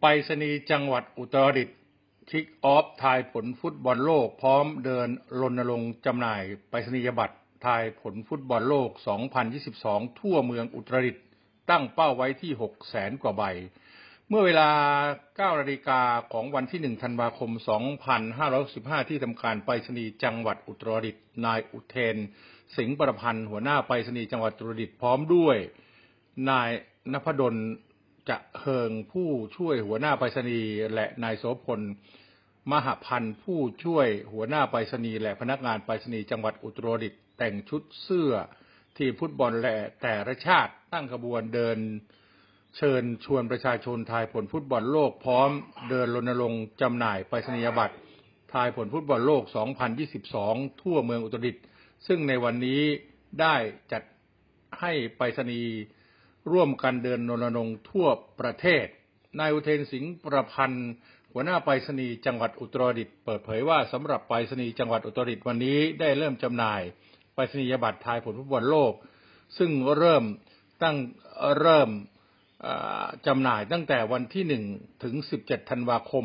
ไปรษณีย์จังหวัดอุตรดิตถ์คิกออฟทายผลฟุตบอลโลกพร้อมเดินรณรงค์จำหน่ายไปรษณียบัตรทายผลฟุตบอลโลก 2022 ทั่วเมืองอุตรดิตถ์ตั้งเป้าไว้ที่ 6 แสนกว่าใบ เมื่อเวลา 9 นาฬิกาของวันที่ 1 ธันวาคม 2565ที่ทำการไปรษณีย์จังหวัดอุตรดิตถ์นายอุเทน สิงห์ประพันธ์หัวหน้าไปรษณีย์จังหวัดอุตรดิตถ์พร้อมด้วย นายนพดล จะเฮิงผู้ช่วยหัวหน้าไปรษณีย์และนายโสพล มหพันธ์ผู้ช่วยหัวหน้าไปรษณีย์และพนักงานไปรษณีย์จังหวัดอุตรดิตถ์แต่งชุดเสื้อทีมฟุตบอลและแต่ละชาติตั้งขบวนเดิน เชิญชวนประชาชนทายผลฟุตบอลโลกพร้อมเดินรณรงค์จำหน่ายไปรษณียบัตรทายผลฟุตบอลโลก 2022 ทั่วเมืองอุตรดิตถ์ซึ่งในวันนี้ได้จัดให้ไปรษณีย์ ร่วมกันเดินรณรงทั่วประเทศ นายอุเทนสิงห์ประพันธ์หัวหน้าไปรษณีย์จังหวัดอุตรดิตถ์เปิดเผยว่าสำหรับไปรษณีย์จังหวัดอุตรดิตถ์วันนี้ได้เริ่มจำหน่ายไปรษณียบัตรทายผลฟุตบอลโลก ซึ่งเริ่มตั้งเริ่มจำหน่ายตั้งแต่วันที่ 1 ถึง 17 ธันวาคม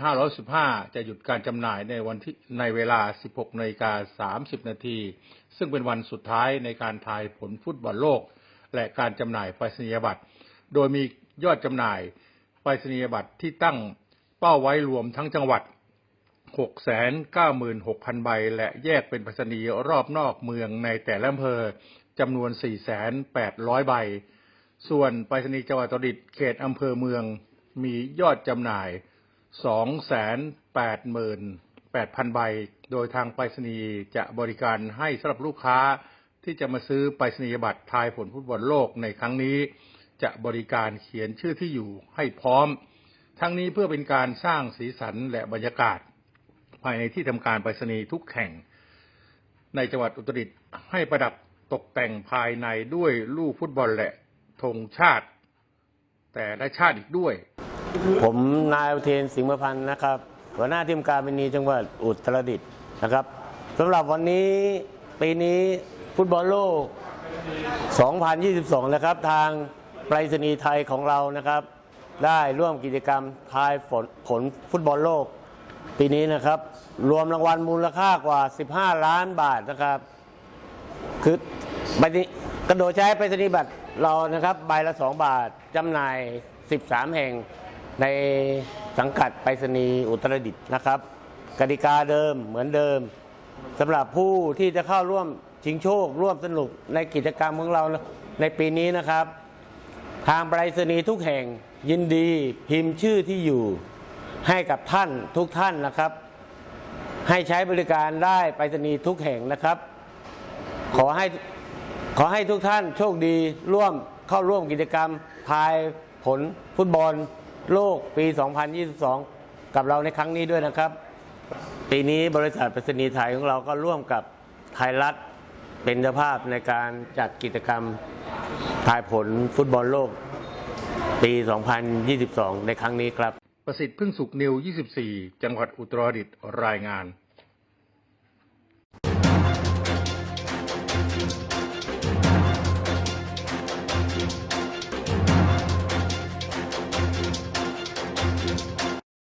2515 จะหยุดการจำหน่ายในวันที่ในเวลา 16นาฬิกา30 นาที ซึ่งเป็นวันสุดท้ายในการทายผลฟุตบอลโลก และการจำหน่ายไปรษณียบัตร โดยมียอดจำหน่ายไปรษณียบัตรที่ตั้งเป้าไว้รวมทั้งจังหวัด 696,000 ใบ และแยกเป็นไปรษณีย์รอบนอกเมืองในแต่ละอำเภอจำนวน 4,800 ใบ ส่วนไปรษณีย์จังหวัดตรดิตเขตอำเภอเมืองมียอดจำหน่าย288,000 ใบ โดยทางไปรษณีย์จะบริการให้สำหรับลูกค้า ที่จะมาซื้อไปรษณียบัตรทายผลฟุตบอลโลกในครั้งนี้ จะบริการเขียนชื่อที่อยู่ให้พร้อม ทั้งนี้เพื่อเป็นการสร้างสีสันและบรรยากาศ ภายในที่ทำการไปรษณีย์ทุกแห่ง ในจังหวัดอุตรดิตถ์ให้ประดับตกแต่งภายในด้วยลูกฟุตบอลและธงชาติ แต่ละชาติอีกด้วย ผมนายอุเทนสิงห์ประพันธ์นะครับ หัวหน้าทีมการบินีจังหวัดอุตรดิตถ์นะครับสำหรับวันนี้ปีนี้ ฟุตบอลโลก 2022 นะครับ ทางไปรษณีย์ไทยของเรานะครับ ได้ร่วมกิจกรรมทายผลผลฟุตบอลโลก ปีนี้นะครับ รวมรางวัลมูลค่ากว่า 15 ล้านบาทนะครับ คือใบนี้กระโดดใช้ไปรษณียบัตรเรานะครับใบละ 2 บาทจำหน่าย 13 แห่งในสังกัดไปรษณีย์อุตรดิตถ์นะครับกติกาเดิมเหมือนเดิมสำหรับผู้ที่จะเข้าร่วม ชิงโชค ร่วมสนุกในกิจกรรมของเราในปีนี้นะครับ ทางไปรษณีย์ทุกแห่งยินดีพิมพ์ชื่อที่อยู่ให้กับท่านทุกท่านนะครับ ให้ใช้บริการได้ไปรษณีย์ทุกแห่งนะครับ ขอให้ขอให้ทุกท่านโชคดีร่วมเข้าร่วมกิจกรรมทายผลฟุตบอลโลกปี 2022 กับเราในครั้งนี้ด้วยนะครับ ปีนี้บริษัทไปรษณีย์ไทยของเราก็ร่วมกับไทยรัฐ เป็นเจ้าภาพในการจัดกิจกรรมทายผลฟุตบอลโลก ปี 2022 ในครั้งนี้ครับ ประสิทธิ์พึ่งสุขนิว 24 จังหวัดอุตรดิตถ์รายงาน